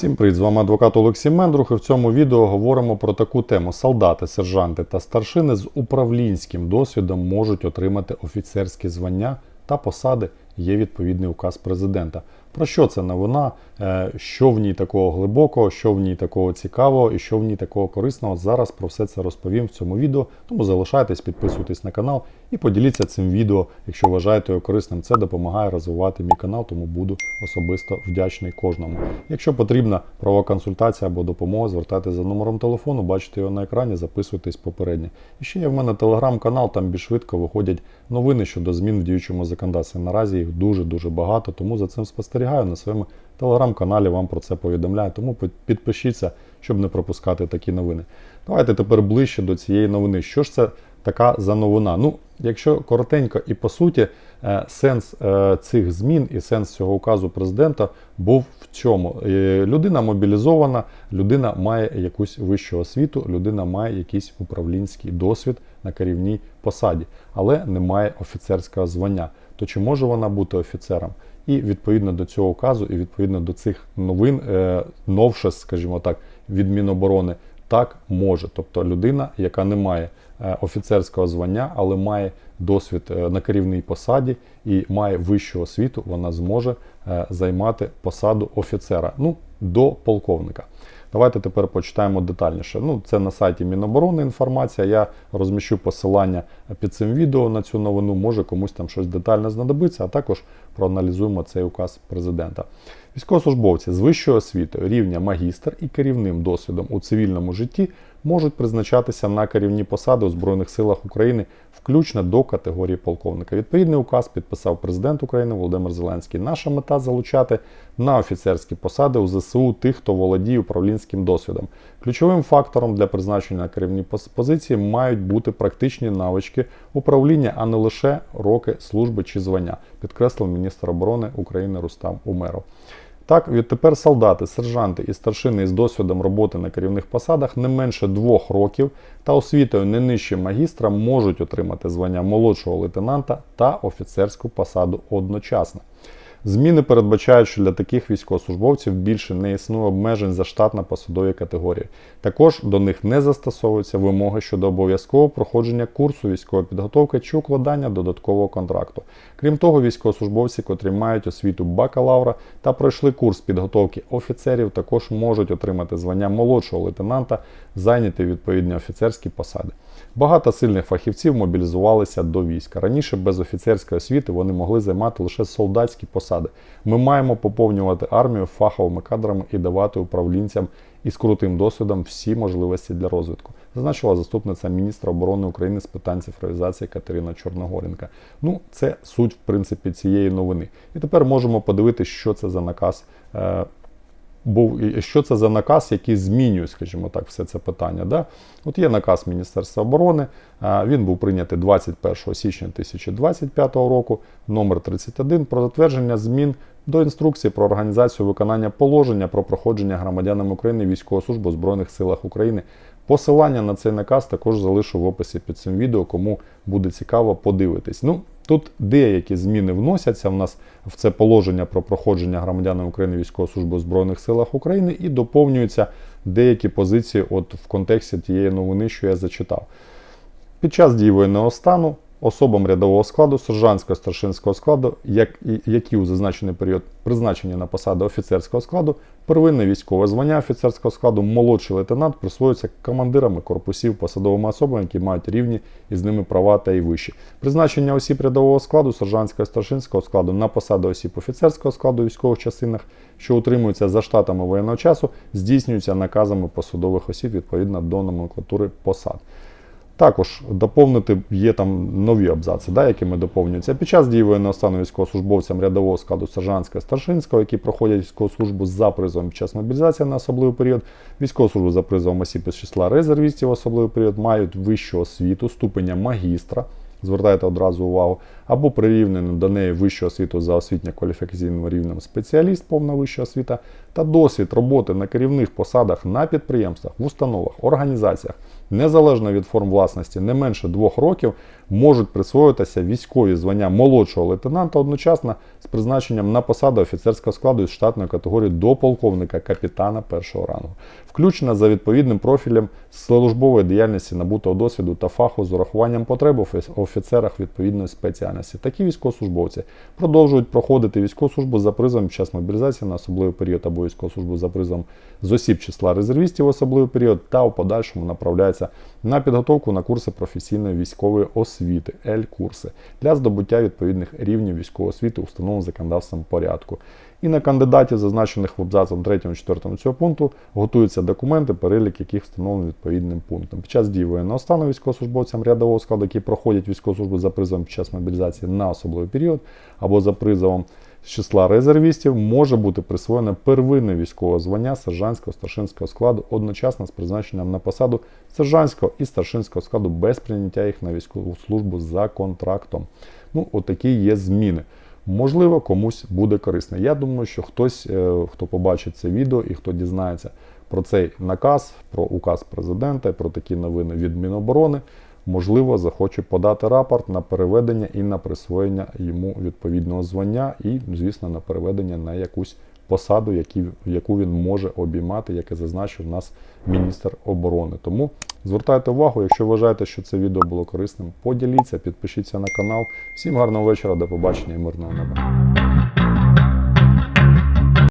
Всім привіт, з вами адвокат Олексій Мендрух і в цьому відео говоримо про таку тему. Солдати, сержанти та старшини з управлінським досвідом можуть отримати офіцерські звання та посади. Є відповідний указ президента. Про що це новина? Е, Що в ній такого глибокого, що в ній такого цікавого і що в ній такого корисного. Зараз про все це розповім в цьому відео. Тому залишайтесь, підписуйтесь на канал і поділіться цим відео, якщо вважаєте його корисним. Це допомагає розвивати мій канал, тому буду особисто вдячний кожному. Якщо потрібна правова консультація або допомога, звертайтеся за номером телефону, бачите його на екрані, записуйтесь попередньо. І ще є в мене телеграм-канал, там більш швидко виходять новини щодо змін в діючому законодавстві. Наразі їх дуже-дуже багато, тому за цим спостерігаю на своєму телеграм-каналі, вам про це повідомляю. Тому підпишіться, щоб не пропускати такі новини. Давайте тепер ближче до цієї новини. Що ж це така за новина? Ну, якщо коротенько і по суті, е, сенс е, цих змін і сенс цього указу президента був в цьому. Е, Людина мобілізована, людина має якусь вищу освіту, людина має якийсь управлінський досвід на керівній посаді, але не має офіцерського звання. То чи може вона бути офіцером? І відповідно до цього указу, і відповідно до цих новин, новше, скажімо так, від Міноборони, так може. Тобто людина, яка не має офіцерського звання, але має досвід е, на керівній посаді і має вищу освіту, вона зможе е, займати посаду офіцера, ну до полковника. Давайте тепер почитаємо детальніше. Ну, це на сайті Міноборони інформація. Я розміщу посилання під цим відео на цю новину. Може комусь там щось детально знадобиться, а також проаналізуємо цей указ президента. Військовослужбовці з вищою освітою рівня магістр і керівним досвідом у цивільному житті можуть призначатися на керівні посади у Збройних силах України, включно до категорії полковника. Відповідний указ підписав президент України Володимир Зеленський. Наша мета залучати на офіцерські посади у ЗСУ тих, хто володіє управлінським досвідом. Ключовим фактором для призначення на керівні позиції мають бути практичні навички управління, а не лише роки служби чи звання, підкреслив міністр оборони України Рустам Умеров. Так, відтепер солдати, сержанти і старшини із досвідом роботи на керівних посадах не менше двох років та освітою не нижче магістра можуть отримати звання молодшого лейтенанта та офіцерську посаду одночасно. Зміни передбачають, що для таких військовослужбовців більше не існує обмежень за штатно-посадові категорії. Також до них не застосовуються вимоги щодо обов'язкового проходження курсу військової підготовки чи укладання додаткового контракту. Крім того, військовослужбовці, котрі мають освіту бакалавра та пройшли курс підготовки офіцерів, також можуть отримати звання молодшого лейтенанта, зайняти відповідні офіцерські посади. Багато сильних фахівців мобілізувалися до війська. Раніше без офіцерської освіти вони могли займати лише солдатські посади. Ми маємо поповнювати армію фаховими кадрами і давати управлінцям із крутим досвідом всі можливості для розвитку, зазначила заступниця міністра оборони України з питань цифровізації Катерина Чорногоренка. Ну, це суть в принципі цієї новини. І тепер можемо подивитися, що це за наказ. Був що це за наказ, який змінює, скажімо так, все це питання. Да? От є наказ Міністерства оборони. Він був прийнятий 21 січня 2025 року, номер 31 про затвердження змін до інструкції про організацію виконання положення про проходження громадянам України військову службу в Збройних силах України. Посилання на цей наказ також залишу в описі під цим відео, кому буде цікаво подивитись. Ну, тут деякі зміни вносяться в нас в це положення про проходження громадянам України військової служби у Збройних силах України і доповнюються деякі позиції от в контексті тієї новини, що я зачитав. Під час дії воєнного стану особам рядового складу, сержантського старшинського складу, як, які у зазначений період призначені на посади офіцерського складу, первинне військове звання офіцерського складу, молодший лейтенант присвоюється командирами корпусів посадовими особами, які мають рівні із ними права та й вищі. Призначення осіб рядового складу, сержантського старшинського складу на посади осіб офіцерського складу у військових частинах, що утримуються за штатами воєнного часу, здійснюються наказами посадових осіб відповідно до номенклатури посад. Також доповнити є там нові абзаци, да, якими доповнюються. Під час дії воєнного стану військовослужбовцям рядового складу сержантського старшинського, які проходять військову службу за призовом під час мобілізації на особливий період, військову службу за призовом осіб із числа резервістів в особливий період, мають вищу освіту, ступеня магістра. Звертайте одразу увагу, або прирівнену до неї вищу освіту за освітньо-кваліфікаційним рівнем спеціаліст, повна вища освіта, та досвід роботи на керівних посадах на підприємствах, в установах, організаціях незалежно від форм власності, не менше двох років, можуть присвоюватися військові звання молодшого лейтенанта одночасно з призначенням на посаду офіцерського складу із штатної категорії до полковника капітана першого рангу, включно за відповідним профілем службової діяльності набутого досвіду та фаху з урахуванням потреб в офіцерах відповідної спеціальності. Такі військовослужбовці продовжують проходити військову службу за призовом під час мобілізації на особливий період або військову службу за призовом з осіб числа резервістів в особливий період та у подальшому направляються на підготовку на курси професійної військової освіти Л-курси для здобуття відповідних рівнів військової освіти, установлених законодавством порядку. І на кандидатів, зазначених в абзацом 3-4 цього пункту, готуються документи, перелік яких встановлений відповідним пунктом. Під час дії воєнного стану військовослужбовцям рядового складу, які проходять військову службу за призовом під час мобілізації на особливий період або за призовом з числа резервістів, може бути присвоєне первинне військове звання сержантського старшинського складу одночасно з призначенням на посаду сержантського і старшинського складу без прийняття їх на військову службу за контрактом. Ну, отакі є зміни. Можливо, комусь буде корисно. Я думаю, що хтось, е, хто побачить це відео і хто дізнається про цей наказ, про указ президента, про такі новини від Міноборони, можливо, захоче подати рапорт на переведення і на присвоєння йому відповідного звання, і, звісно, на переведення на якусь посаду, яку він може обіймати, як і зазначив нас міністр оборони. Тому звертайте увагу, якщо вважаєте, що це відео було корисним, поділіться, підпишіться на канал. Всім гарного вечора, до побачення і мирного неба.